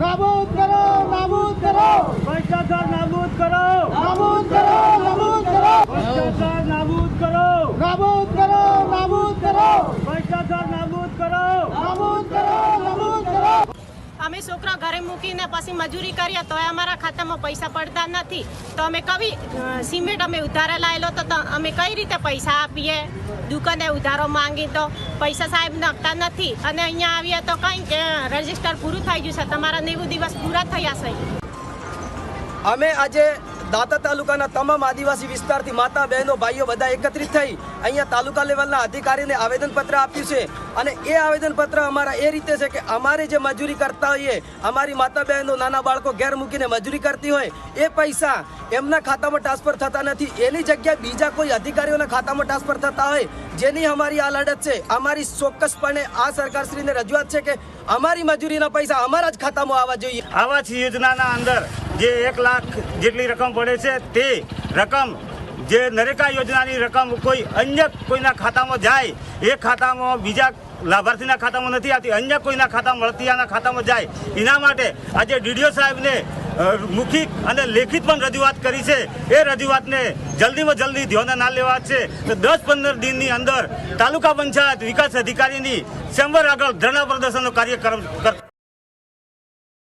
નાબૂદ કરો નાબૂદ કરો. ભ્રષ્ટાચાર નાબૂદ કરો. નાબૂદ કરો નાબૂદ કરો. ભ્રષ્ટાચાર નાબૂદ કરો. નાબૂદ કરો નાબૂદ કરો ભ્રષ્ટાચાર નાબૂદ કરો નાબૂદ કરો નાબૂદ કરો અમે છોકરા ઘરે મૂકીને પછી મજૂરી કરીએ તો અમારા ખાતામાં પૈસા પડતા નથી. તો અમે કવી સિમેન્ટ અમે ઉધારે લાવેલો તો અમે કઈ રીતે પૈસા આપીએ? દુકાને ઉધારો માંગી તો પૈસા સાહેબ નાખતા નથી. અને અહીંયા આવીએ તો કંઈ કે રજિસ્ટર પૂરું થઈ ગયું છે. તમારા નેવું દિવસ પૂરા થયા છે. અમે આજે દાતા તાલુકાના તમામ આદિવાસી વિસ્તારથી માતા, બહેનો, ભાઈઓ બધા એકત્રિત થઈ અહીંયા તાલુકા લેવલના અધિકારીને આવેદનપત્ર આપ્યું છે. અને એ આવેદનપત્ર અમારા એ રીતે છે કે અમારે જે મજૂરી કરતા હોઈએ, અમારી માતા, બહેનો, નાના બાળકો ઘેર મૂકીને મજૂરી કરતી હોય, એ પૈસા એમના ખાતામાં ટ્રાન્સફર થતા નથી. એની જગ્યાએ બીજા કોઈ અધિકારીઓના ખાતામાં ટ્રાન્સફર થતા હોય, જેની અમારી આ લડત છે. અમારી ચોક્કસપણે આ સરકારશ્રીને રજૂઆત છે કે અમારી મજૂરીના પૈસા અમારા જ ખાતામાં આવવા જોઈએ. આવા જ યોજનાના અંદર જે એક લાખ જેટલી રકમ પડે છે, તે રકમ જે નરેગા યોજનાની રકમ કોઈ અન્ય કોઈના ખાતામાં જાય, એ ખાતામાં બીજા લાભાર્થીના ખાતામાં નથી આવતી, અન્ય કોઈના ખાતામાં મળતીયાના ખાતામાં જાય, એના માટે આજે ડીડીઓ સાહેબને મુખિત અને લેખિત પણ રજૂઆત કરી છે. એ રજૂઆતને જલ્દીમાં જલ્દી ધ્યાને ના લેવા છે. તો દસ પંદર દિનની અંદર તાલુકા પંચાયત વિકાસ અધિકારીની ચેમ્બર આગળ ધરણા પ્રદર્શનનો કાર્યક્રમ કર